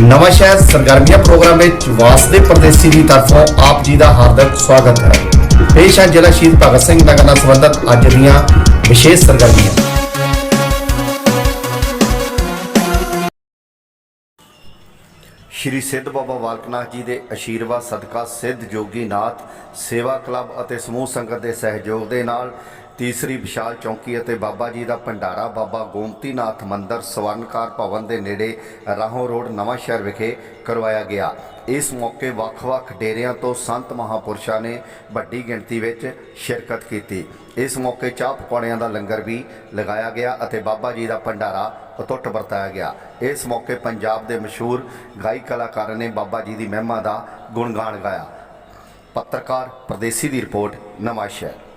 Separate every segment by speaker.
Speaker 1: ਨਵਾਂ ਸ਼ਹਿਰ ਸਰਗਰਮੀਆਂ ਪ੍ਰੋਗਰਾਮ ਵਿੱਚ ਵਾਸਦੇ ਪਰਦੇਸੀ ਦੀ ਤਰਫੋਂ ਆਪ ਜੀ ਦਾ ਹਾਰਦਿਕ ਸਵਾਗਤ ਹੈ। ਪੇਸ਼ ਹੈ ਜ਼ਿਲ੍ਹਾ ਸ਼ਹੀਦ ਭਗਤ ਸਿੰਘ ਨਗਰ ਨਾਲ ਸੰਬੰਧਿਤ ਅੱਜ ਦੀਆਂ ਵਿਸ਼ੇਸ਼ ਸਰਗਰਮੀਆਂ। ਸ਼੍ਰੀ ਸਿੱਧ ਬਾਬਾ ਵਾਲਕਨਾਥ ਜੀ ਦੇ ਅਸ਼ੀਰਵਾਦ, ਸਦਕਾ, ਸਿੱਧ ਜੋਗੀ ਨਾਥ, ਸੇਵਾ ਕਲੱਬ ਅਤੇ ਸਮੂਹ ਸੰਗਤ ਦੇ ਸਹਿਯੋਗ ਦੇ ਨਾਲ ਤੀਸਰੀ ਵਿਸ਼ਾਲ ਚੌਂਕੀ ਅਤੇ ਬਾਬਾ ਜੀ ਦਾ ਭੰਡਾਰਾ, ਬਾਬਾ ਗੋਮਤੀ ਨਾਥ ਮੰਦਿਰ ਸਵਰਨਕਾਰ ਭਵਨ ਦੇ ਨੇੜੇ ਰਾਹੋਂ ਰੋਡ ਨਵਾਂ ਸ਼ਹਿਰ ਵਿਖੇ ਕਰਵਾਇਆ ਗਿਆ। ਇਸ ਮੌਕੇ ਵੱਖ-ਵੱਖ ਡੇਰਿਆਂ ਤੋਂ ਸੰਤ ਮਹਾਪੁਰਸ਼ਾਂ ਨੇ ਵੱਡੀ ਗਿਣਤੀ ਵਿੱਚ ਸ਼ਿਰਕਤ ਕੀਤੀ। ਇਸ ਮੌਕੇ ਚਾਹ ਪਕੌੜਿਆਂ ਦਾ ਲੰਗਰ ਵੀ ਲਗਾਇਆ ਗਿਆ ਅਤੇ ਬਾਬਾ ਜੀ ਦਾ ਭੰਡਾਰਾ ਅਟੁੱਟ ਵਰਤਾਇਆ ਗਿਆ। ਇਸ ਮੌਕੇ ਪੰਜਾਬ ਦੇ ਮਸ਼ਹੂਰ ਗਾਇਕ ਕਲਾਕਾਰਾਂ ਨੇ ਬਾਬਾ ਜੀ ਦੀ ਮਹਿਮਾ ਦਾ ਗੁਣਗਾਨ ਗਾਇਆ। ਪੱਤਰਕਾਰ, ਪਰਦੇਸੀ ਦੀ ਰਿਪੋਰਟ, ਨਵਾਂ ਸ਼ਹਿਰ।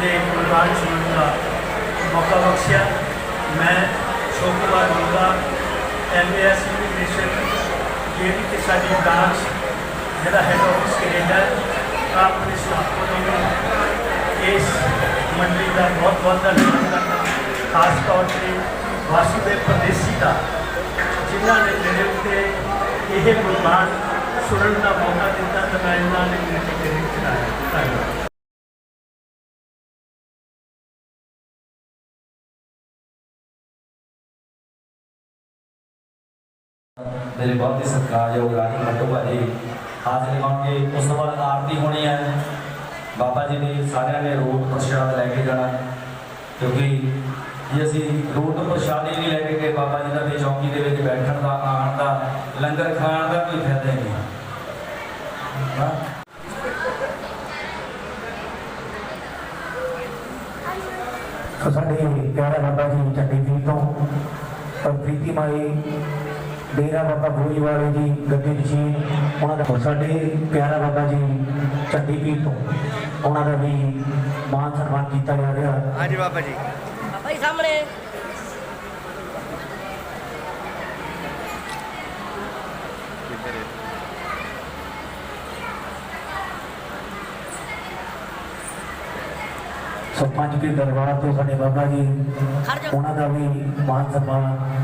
Speaker 2: ਦੇ
Speaker 3: ਗੁਰਬਾਣੀ ਸੁਣਨ ਦਾ ਮੌਕਾ ਬਖਸ਼ਿਆ। ਮੈਂ ਸ਼ੋਕ ਕੁਮਾਰ ਮੁੰਡਾ ਐਮਏਐਸ ਇਮੀਗ੍ਰੇਸ਼ਨ ਜਿਹੜੀ ਕਿ ਸਾਡੀ ਬ੍ਰਾਂਚ ਜਿਹੜਾ ਹੈਡ ਆਫਿਸ ਕੈਨੇਡਾ ਹੈ, ਆਪਣੇ ਸਟਾਫ ਨੂੰ ਇਸ ਮੰਡਲੀ ਦਾ ਬਹੁਤ ਬਹੁਤ ਧੰਨਵਾਦ ਕਰਦਾ ਖਾਸ ਤੌਰ ਤੇ ਵਾਸੂਦੇਵ ਪਰਦੇਸੀ ਦਾ ਜਿਨ੍ਹਾਂ ਨੇ ਮੇਰੇ ਉੱਤੇ ਇਹ ਗੁਰਬਾਨ ਸੁਣਨ ਦਾ ਮੌਕਾ ਦਿੱਤਾ ਤੇ ਮੈਂ ਇਹਨਾਂ ਦੇ ਨਿੱਜੀ ਕਰੀ ਚਲਾਇਆ ਧੰਨਵਾਦ।
Speaker 4: ਮੇਰੇ ਬਹੁਤ ਹੀ ਸਤਿਕਾਰਯੋਗ ਰਾਣੀ ਮੱਟੂ ਭਾਜੀ। ਹਾਜ਼ਰ ਹੋਣਗੇ ਉਸ ਤੋਂ ਬਾਅਦ ਆਰਤੀ ਹੋਣੀ ਹੈ। ਬਾਬਾ ਜੀ ਨੇ ਸਾਰਿਆਂ ਨੇ ਰੋਟ ਪ੍ਰਸ਼ਾਦ ਲੈ ਕੇ ਜਾਣਾ। ਕਿਉਂਕਿ ਜੇ ਅਸੀਂ ਰੋਟ ਪ੍ਰਸ਼ਾਦ ਹੀ ਨਹੀਂ ਲੈ ਕੇ ਗਏ, ਬਾਬਾ ਜੀ ਦਾ ਤੇ ਚੌਂਕੀ ਦੇ ਵਿੱਚ ਬੈਠਣ ਦਾ, ਆਉਣ ਦਾ, ਲੰਗਰ ਖਾਣ ਦਾ ਕੋਈ ਫਾਇਦਾ ਨਹੀਂ। ਹਾਂ।
Speaker 5: ਸਾਡੇ ਪਿਆਰਾ ਬਾਬਾ ਜੀ ਚੱਡੀ ਜੀ ਤੋਂ ਪ੍ਰੀਤੀ ਮਾਈ ਡੇਰਾ ਬਾਬਾ ਭੋਈ ਵਾਲੇ ਜੀ ਗੱਦੀ ਨਸ਼ੀਨ ਉਹਨਾਂ ਦਾ ਸਾਡੇ ਪਿਆਰਾ ਬਾਬਾ ਜੀ ਚੱਡੀ ਪੀਰ ਤੋਂ ਉਹਨਾਂ ਦਾ ਵੀ ਮਾਨ ਸਨਮਾਨ ਕੀਤਾ ਜਾ ਰਿਹਾ।
Speaker 6: ਹਾਂਜੀ ਬਾਬਾ ਜੀ।
Speaker 7: ਭਾਈ ਸਾਹਮਣੇ।
Speaker 5: ਸੋ ਪੰਜ ਪੀਰ ਦਰਬਾਰ ਤੋਂ ਸਾਡੇ ਬਾਬਾ ਜਾ ਉਹਨਾਂ ਦਾ ਵੀ ਮਾਨ ਸਨਮਾਨ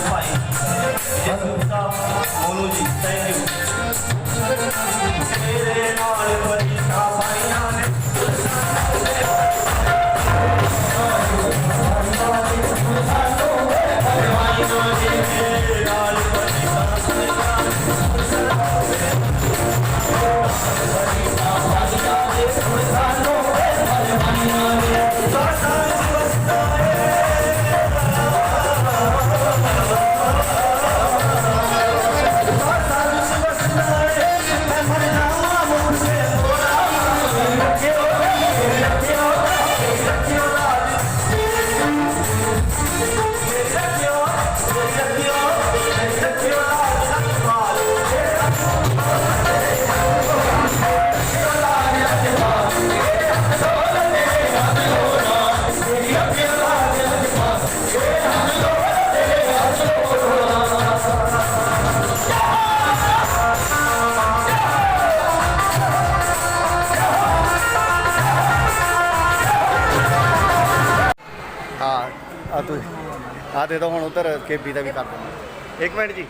Speaker 1: ਆ ਦੇ ਦੋ ਹੁਣ ਉਧਰ ਕੇਬੀ ਦਾ ਵੀ ਕਰ ਦਿੰਦੇ ਇੱਕ ਮਿੰਟ ਜੀ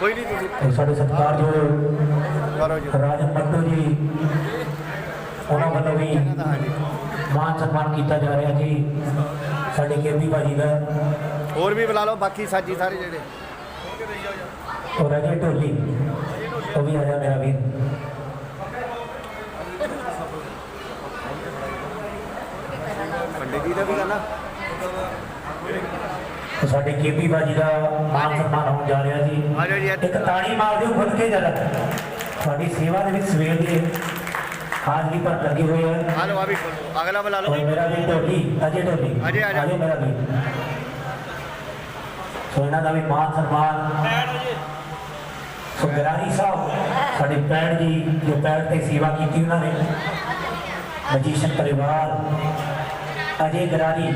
Speaker 1: ਕੋਈ ਨਹੀਂ ਤੁਸੀਂ।
Speaker 5: ਤੇ ਸਾਡੇ ਸਤਿਕਾਰਯੋਗ
Speaker 1: ਕਰੋ ਜੀ।
Speaker 5: ਰਾਜਨ ਮੰਡੂ ਜੀ ਉਹਨਾਂ ਵੱਲੋਂ ਵੀ ਮਾਨ ਸਨਮਾਨ ਕੀਤਾ ਜਾ ਰਿਹਾ ਜੀ ਸਾਡੇ ਕੇਪੀ ਭਾਜੀ ਦਾ।
Speaker 1: ਹੋਰ ਵੀ ਬੁਲਾ ਲਓ ਬਾਕੀ ਸਾਜੀ ਸਾਰੇ ਜਿਹੜੇ।
Speaker 5: ਔਰ ਅਜੇ ਢੋਲੀ। ਉਹ ਵੀ ਆਇਆ ਮੇਰਾ ਵੀਰ।
Speaker 1: ਪੰਡਿਤ ਜੀ ਦਾ ਵੀ
Speaker 5: ਤੇ ਸਾਡੇ ਕੇਪੀ ਭਾਜੀ ਦਾ ਮਾਨ ਸਨਮਾਨ ਹੋਣ ਜਾ ਰਿਹਾ ਜੀ
Speaker 1: ਜਾਓ।
Speaker 5: ਇੱਕ ਤਾੜੀ ਮਾਰ ਦਿਓ ਖੁੱਲ ਕੇ ਜਰਾ। ਤੁਹਾਡੀ ਸੇਵਾ ਦੇ ਵਿੱਚ ਸਵੇਰ ਦੇ ਹਾਜ਼ਰੀ ਪਰ ਲੱਗੀ ਹੋਈ ਹੈ।
Speaker 1: ਆ ਲਓ ਆ ਵੀ ਖੋਲੋ। ਅਗਲਾ ਬੁਲਾ ਲਓ
Speaker 5: ਮੇਰਾ ਵੀ ਢੋਲੀ ਅਜੇ ਢੋਲੀ।
Speaker 1: ਅਜੇ ਆ ਜਾ।
Speaker 5: ਅਜੇ ਮੇਰਾ ਵੀ ਸੋ ਇਹਨਾਂ ਦਾ ਵੀ ਮਾਨ ਸਨਮਾਨ। ਸੋ ਗਰਾਰੀ ਸਾਹਿਬ ਸਾਡੇ ਪੈਣ ਜੀ ਜੋ ਪੈਣ ਤੇ ਸੇਵਾ ਕੀਤੀ ਉਹਨਾਂ ਨੇ। ਮਜੀਸ਼ਨ ਪਰਿਵਾਰ ਅਜੇ ਗਰਾਰੀ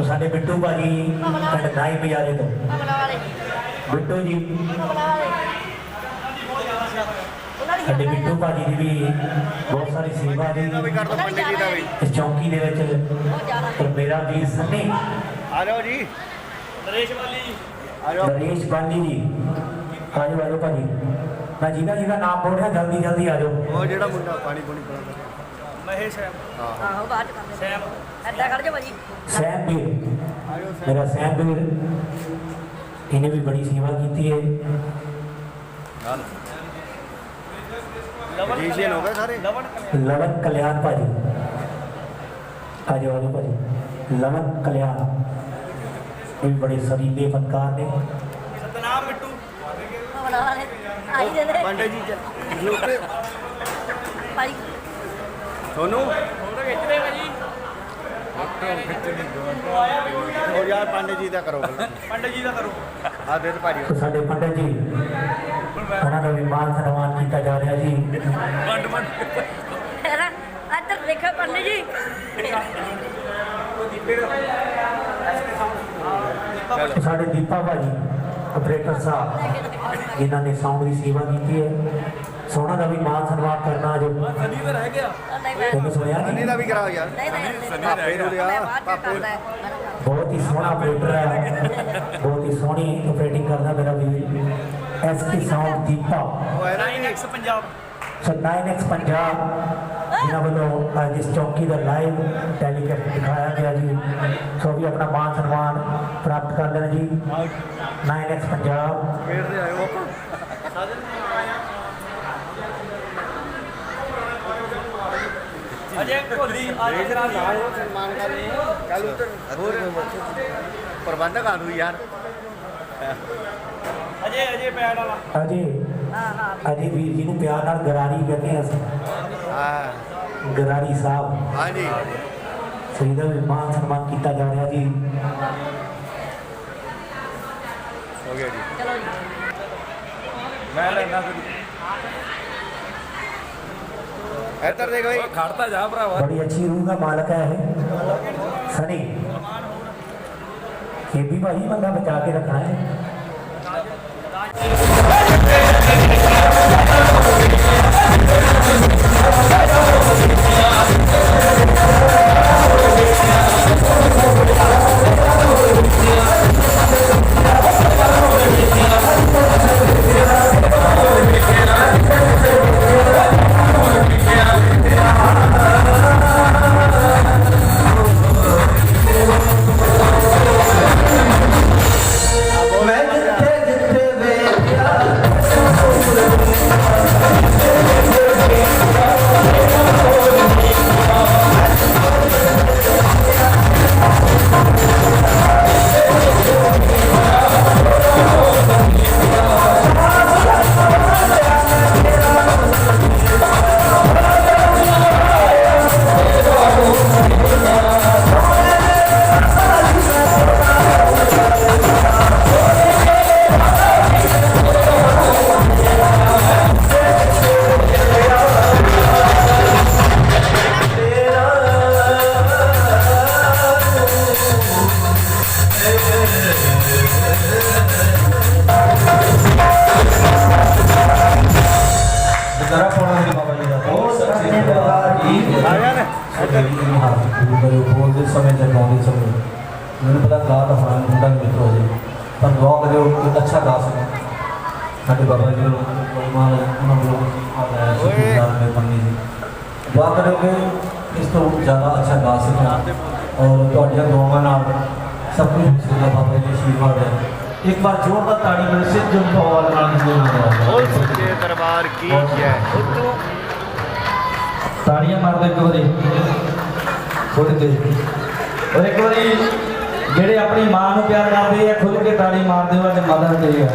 Speaker 5: ਸੋ ਸਾਡੇ ਬਿੱਟੂ ਭਾਜੀ ਪਿੰਡ ਨਾਈ ਬਜ਼ਾਰੇ ਤੋਂ। ਬਿੱਟੂ ਜੀ। ਸਾਡੇ ਬਿੱਟੂ ਭਾਜੀ ਦੀ ਵੀ ਬਹੁਤ ਸਾਰੀ ਸੇਵਾ ਦੀ ਇਸ ਚੌਂਕੀ ਦੇ ਵਿੱਚ ਔਰ ਮੇਰਾ ਵੀਰ ਸੰਨੀ।
Speaker 1: ਆ ਜਾਓ ਜੀ।
Speaker 8: ਨਰੇਸ਼ ਵਾਲੀ
Speaker 1: ਆ ਜਾਓ।
Speaker 5: ਨਰੇਸ਼ ਬਾਲੀ ਜੀ। ਆਜੋ ਆਜੋ ਭਾਜੀ। ਮੈਂ ਜਿਹਦਾ ਜਿਹਦਾ ਨਾਮ ਬੋਲ ਰਿਹਾ ਜਲਦੀ ਜਲਦੀ ਆਜੋ
Speaker 1: ਉਹ ਜਿਹੜਾ ਮੁੰਡਾ ਪਾਣੀ ਪੂਣੀ ਪਿਲਾਉਂਦਾ
Speaker 8: ਮਹੇਸ਼ ਹੈ।
Speaker 9: ਆਹੋ। ਚ ਕਰਦੇ
Speaker 8: ਸੈਮ
Speaker 9: ਐਦਾਂ ਕਰ ਜਾ ਭਾਜੀ।
Speaker 5: ਸੈਮ ਵੀਰ ਮੇਰਾ ਵੀਰ ਇਹਨੇ ਵੀ ਬੜੀ ਸੇਵਾ ਕੀਤੀ ਹੈ
Speaker 1: ਮਜੀਸ਼ੀਅਨ ਹੋ ਗਏ ਸਾਰੇ?
Speaker 8: ਲਵਨ
Speaker 5: ਕਲਿਆਣ। ਭਾਜੀ। ਆਜੋ ਆਜੋ ਭਾਜੀ। ਲਵਨ ਕਲਿਆਣ। ਇਹ ਬੜੇ ਸਰੀਲੇ ਫਨਕਾਰ ਨੇ।
Speaker 8: ਸਤਨਾਮ ਮਿੱਟੂ।
Speaker 9: ਆਈ ਦੇ ਦੇ
Speaker 1: ਪੰਡਿਤ ਜੀ ਚੱਲ। ਉੱਤੇ
Speaker 9: ਭਾਈ
Speaker 1: ਤੁਹਾਨੂੰ
Speaker 8: ਫੋਟੋ ਖਿੱਚਦੇ ਭਾਜੀ।
Speaker 1: ਉਹ ਯਾਰ ਪੰਡਿਤ ਜੀ ਦਾ ਕਰੋ ਪਹਿਲਾਂ।
Speaker 8: ਪੰਡਿਤ ਜੀ ਦਾ ਕਰੋ।
Speaker 1: ਆ ਦੇ ਤੇ ਭਾਜੀ
Speaker 5: ਸੋ ਸਾਡੇ ਪੰਡਤ ਜੀ ਉਹਨਾਂ ਦਾ ਵੀ ਮਾਨ ਸਨਮਾਨ ਕੀਤਾ ਜਾ ਰਿਹਾ ਜੀ।
Speaker 8: ਵੰਡ ਵੰਡ।
Speaker 9: ਹੈਨਾ ਇੱਧਰ ਦੇਖੋ ਪੰਡਿਤ ਜੀ।
Speaker 5: ਸੋ ਸਾਡੇ ਦੀਪਾ ਭਾਜੀ ਆਪਰੇਟਰ ਸਾਹਿਬ ਜਿਨ੍ਹਾਂ ਨੇ ਸਾਊਂਡ ਦੀ ਸੇਵਾ ਕੀਤੀ ਹੈ। ਸੋਨਾ ਦਾ ਵੀ ਮਾਨ ਸਨਮਾਨ ਕਰਨਾ ਜੋ
Speaker 8: ਸਨੀ ਤਾਂ ਰਹਿ ਗਿਆ।
Speaker 9: ਨਹੀਂ ਮੈਂ
Speaker 5: ਤੈਨੂੰ ਸੁਣਿਆ
Speaker 1: ਅੰਨੀ
Speaker 5: ਨਹੀਂ
Speaker 1: ਦਾ ਵੀ ਕਰਾਓ ਯਾਰ
Speaker 9: ਨਹੀਂ ਨਹੀਂ
Speaker 1: ਭਾਪੇ ਨੂੰ ਲਿਆ
Speaker 9: ਮੈਂ ਬਾਅਦ ਚ
Speaker 1: ਭਾਪੇ
Speaker 9: ਕਰਦਾ ਹੈ ਮੈਂ ਕਰਦਾ।
Speaker 5: ਬਹੁਤ ਹੀ ਸੋਹਣਾ ਆਪਰੇਟਰ ਹੈ। ਬਹੁਤ ਹੀ ਸੋਹਣੀ ਆਪਰੇਟਿੰਗ ਕਰਦਾ ਮੇਰਾ ਵੀ। SP sound Deepa.
Speaker 1: ਉਹ ਹੈ ਨਾ ਜੀ
Speaker 8: 9x Punjab.
Speaker 5: So 9x Punjab. ਜਿਨ੍ਹਾਂ ਵੱਲੋਂ ਅੱਜ ਇਸ ਚੌਕੀ ਦਾ ਲਾਈਵ ਟੈਲੀਕਾਸਟ ਦਿਖਾਇਆ ਗਿਆ ਜੀ। ਸੋ ਵੀ ਆਪਣਾ ਮਾਨ ਸਨਮਾਨ ਪ੍ਰਾਪਤ ਕਰ ਲੈਣ ਜੀ। 9x ਪੰਜਾਬ।
Speaker 1: ਫੇਰ ਤੇ ਆਇਓ ਆਪਾਂ।
Speaker 8: ਅਜੇ ਭੋਲੀ ਅੱਜ
Speaker 1: ਉਹ ਸਨਮਾਨ ਕਰ ਕੱਲ ਉੱਤੇ ਹੋਰ ਪ੍ਰਬੰਧਕ ਆ ਨੂੰ ਯਾਰ।
Speaker 8: ਅਜੇ ਅਜੇ ਪੈਡ ਵਾਲਾ
Speaker 5: ਅਜੇ?
Speaker 9: ਹਾਂ ਹਾਂ।
Speaker 5: ਅਜੇ ਵੀਰ ਜੀ ਨੂੰ ਪਿਆਰ ਨਾਲ ਗਰਾਰੀ ਕਹਿੰਦੇ ਹਾਂ ਅਸੀਂ।
Speaker 1: ਹਾਂ।
Speaker 5: ਗਰਾਰੀ ਸਾਹਿਬ।
Speaker 1: ਹਾਂਜੀ।
Speaker 5: ਸ੍ਰੀ ਦਾ ਵੀ ਮਾਨ ਸਨਮਾਨ ਕੀਤਾ ਜਾ ਰਿਹਾ ਜੀ।
Speaker 7: ਹੋ ਗਿਆ ਜੀ। ਚਲੋ ਜੀ।
Speaker 1: देख भाई। खाड़ता जा
Speaker 5: बड़ी अच्छी रूह का मालक है सनी ये भी भाई बंदा बचा के रखा है।
Speaker 4: ਬਹੁਤ ਸੱਚੇ ਦਰਬਾਰ ਕੀ ਆ ਗਿਆ ਨੇ ਬੋਲਦੇ ਸਮੇਂ ਤੇ ਗਾਉਂਦੇ ਸਮੇਂ ਮੈਨੂੰ ਪਤਾ ਗਾ ਤਾਂ ਹੋਣਾ ਮੁੰਡਾ ਵੀ ਮਿੱਤਰ ਜੀ ਪਰ ਦੁਆ ਕਰਿਓ ਕਿ ਅੱਛਾ ਗਾ ਸਕੋ ਸਾਡੇ ਬਾਬਾ ਜੀ ਨੂੰ ਮਾਨ ਉਹਨਾਂ ਨੂੰ ਆਦਾ ਸੁਖਦਾਰ ਨੇ ਮੰਨੀ ਜੀ ਦੁਆ ਕਰਿਓ ਕਿ ਇਸ ਤੋਂ ਜ਼ਿਆਦਾ ਅੱਛਾ ਗਾ ਸਕਾਂ ਔਰ ਤੁਹਾਡੀਆਂ ਦੁਆਵਾਂ ਨਾਲ ਸਭ ਕੁਝ ਸਿੱਧਾ ਬਾਬਾ ਜੀ ਦੀ ਆਸ਼ੀਰਵਾਦ ਹੈ ਇੱਕ ਵਾਰ ਜ਼ੋਰਦਾਰ ਤਾੜੀ ਮੇਰੇ ਸਿਰ ਜੁੜ ਪਵਾਲ ਨਾਲ ਜ਼ਰੂਰ
Speaker 1: ਬੋਲ ਸੱਚੇ ਦਰਬਾਰ ਕੀ ਜੈ
Speaker 4: ਤਾੜੀਆਂ ਮਾਰਦੇ ਇੱਕ ਵਾਰੀ ਖੁੱਲ ਕੇ ਔਰ ਇੱਕ ਵਾਰੀ ਜਿਹੜੇ ਆਪਣੀ ਮਾਂ ਨੂੰ ਪਿਆਰ ਕਰਦੇ ਆ ਖੁੱਲ ਕੇ ਤਾੜੀ ਮਾਰਦੇ ਹੋ ਅੱਜ ਮਦਰ ਡੇ ਆ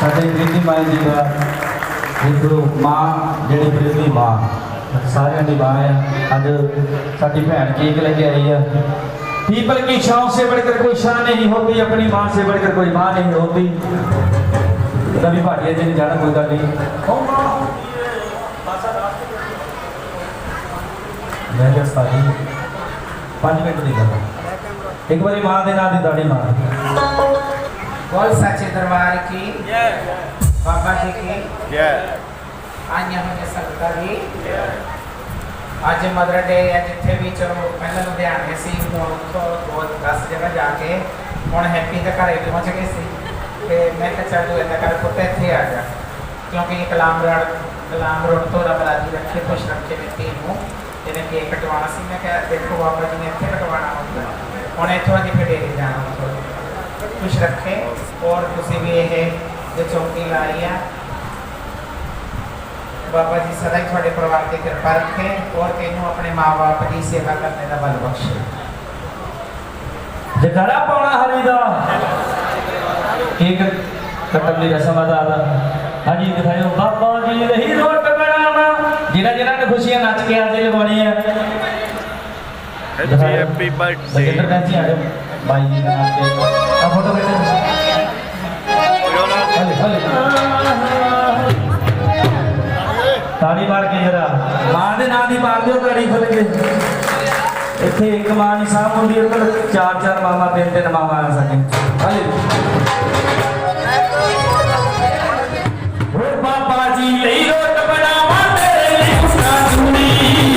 Speaker 4: ਸਾਡੇ ਪ੍ਰੀਤੀ ਮਾਂ ਜੀ ਦਾ ਦੇਖੋ ਮਾਂ ਜਿਹੜੀ ਪ੍ਰੀਤੀ ਮਾਂ ਸਾਰਿਆਂ ਦੀ ਮਾਂ ਆ ਅੱਜ ਸਾਡੀ ਭੈਣ ਕੇਕ ਲੈ ਕੇ ਆਈ ਆ पीपल की छांव से बढ़कर कोई शान नहीं होती अपनी माँ से बढ़कर कोई माँ नहीं होती रवि भाटिया जी ने जाना कोई गल नहीं ਮੈਂ ਜਸ ਸਾਡੀ 5 ਮਿੰਟ ਦੀ ਗੱਲ ਇੱਕ ਵਾਰੀ ਮਾਂ ਦੇ ਨਾਲ ਦੀ ਦਾੜੀ ਮਾਰ।
Speaker 2: ਬੋਲ ਸੱਚੇ ਦਰਬਾਰ ਕੀ? ਜੈ। ਬਾਬਾ ਜੀ ਕੀ?
Speaker 1: ਜੈ।
Speaker 2: ਆਨਿਆ ਹੋ ਸਕਦਾ ਵੀ ਜੈ। ਅੱਜ ਮਦਰ ਡੇ ਹੈ ਜਿੱਥੇ ਵੀ ਚਲੋ ਪਹਿਲਾਂ ਲੁਧਿਆਣੇ ਸੀ ਹੁਣ ਤੋਂ ਬਹੁਤ 10 ਜਗ੍ਹਾ ਜਾ ਕੇ ਹੁਣ ਹੈਪੀ ਦੇ ਘਰੇ ਪਹੁੰਚ ਗਏ ਸੀ। ਤੇ ਮੈਂ ਕਿਹਾ ਚੱਲ ਤੂੰ ਇਹਦਾ ਕਰ ਪੁੱਤ ਇੱਥੇ ਆ ਜਾ। ਕਿਉਂਕਿ ਕਲਾਮ ਰੋਡ ਕਲਾਮ ਰੋਡ ਤੋਂ ਰਬਲਾ ਜੀ ਰੱਖੇ ਖੁਸ਼ ਰੱਖੇ ਮੈਂ ਤੀਨ ਨੂੰ। ਜਿਹਨੇ ਕੇਕ ਕਟਵਾਉਣਾ ਸੀ ਮੈਂ ਕਿਹਾ ਦੇਖੋ ਬਾਬਾ ਜੀ ਨੇ ਇੱਥੇ ਕਟਵਾਉਣਾ ਹੁੰਦਾ ਹੁਣ ਇੱਥੋਂ ਅੱਜ ਫਿਰ ਡੇਰੇ ਜਾਣਾ ਹੁੰਦਾ ਖੁਸ਼ ਰੱਖੇ ਔਰ ਤੁਸੀਂ ਵੀ ਇਹ ਜੋ ਚੌਂਕੀ ਲਾਈ ਆ ਬਾਬਾ ਜੀ ਸਦਾ ਹੀ ਤੁਹਾਡੇ ਪਰਿਵਾਰ ਤੇ ਕਿਰਪਾ ਰੱਖੇ ਔਰ ਤੈਨੂੰ ਆਪਣੇ ਮਾਪੇ ਦੀ ਸੇਵਾ ਕਰਨੇ ਦਾ ਬਲ ਬਖਸ਼ੇ
Speaker 4: ਜਗਰਾ ਪਾਉਣਾ ਹਰੀ ਦਾ ਕੇਕ ਕੱਟਣ ਦੀ ਰਸਮ ਅਦਾ ਦਾ ਹਾਂਜੀ ਦਿਖਾਇਓ ਬਾਬਾ ਜੀ ਰਹੀ ਰੋਟ ਬਣਾਵਾ ਜਿਨ੍ਹਾਂ ਜਿਨ੍ਹਾਂ ਨੇ ਖੁਸ਼ੀਆਂ ਨੱਚ ਕੇ ਅੱਜ ਲਗਾਉਣੀ ਹੈ
Speaker 1: ਹੈਪੀ ਬਰਥਡੇ
Speaker 4: ਬਜਿੰਦਰ ਭੈਣ ਜੀ ਆ ਜਾਓ। ਬਾਈ ਜੀ ਦੇ ਨਾਲ ਤੇ। ਆ ਫੋਟੋ ਬੈਠੇ ਹਲੇ ਹਲੇ ਤਾੜੀ ਮਾਰ ਕੇ ਜਰਾ। ਮਾਂ ਦੇ ਨਾਂ ਦੀ ਮਾਰ ਦਿਓ ਤਾੜੀ ਖੁੱਲ ਕੇ। ਇੱਥੇ ਇੱਕ ਮਾਂ ਨਹੀਂ ਸਾਹ ਹੁੰਦੀ ਚਾਰ ਚਾਰ ਮਾਮਾ ਤਿੰਨ ਤਿੰਨ ਮਾਮਾ ਆ ਸਕੇ ਹਲੇ ਦੂਰੀ ਬਾਬਾ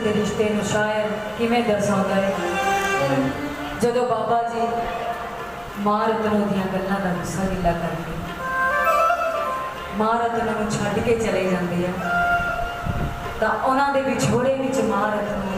Speaker 10: ਦੇ ਰਿਸ਼ਤੇ ਨੂੰ ਸ਼ਾਇਰ ਕਿਵੇਂ ਦਰਸਾਉਂਦਾ ਹੈ ਜਦੋਂ ਬਾਬਾ ਜੀ ਮਾਂ ਰਤਨੋ ਦੀਆਂ ਗੱਲਾਂ ਦਾ ਗੁੱਸਾ ਗਿੱਲਾ ਕਰਦੇ ਮਾਂ ਰਤਨੋ ਨੂੰ ਛੱਡ ਕੇ ਚਲੇ ਜਾਂਦੇ ਆ, ਤਾਂ ਉਹਨਾਂ ਦੇ ਵਿਛੋੜੇ ਵਿੱਚ ਮਾਂ ਰਤਨੋ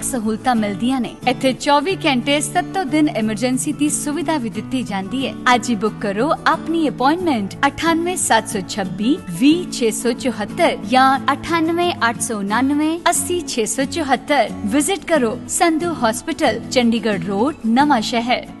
Speaker 11: ਸਹੂਲਤਾਂ ਮਿਲਦੀਆਂ ਨੇ ਇੱਥੇ 24 ਘੰਟੇ 7 ਦਿਨ ਐਮਰਜੈਂਸੀ ਦੀ ਸੁਵਿਧਾ ਵੀ ਦਿੱਤੀ ਜਾਂਦੀ ਹੈ ਅੱਜ ਹੀ ਬੁੱਕ ਕਰੋ ਆਪਣੀ ਅਪਾਇੰਟਮੈਂਟ 98726 20674 ਜਾਂ 98899 80674 ਵਿਜ਼ਿਟ ਕਰੋ ਸੰਧੂ ਹਸਪੀਟਲ ਚੰਡੀਗੜ੍ਹ ਰੋਡ ਨਵਾਂ ਸ਼ਹਿਰ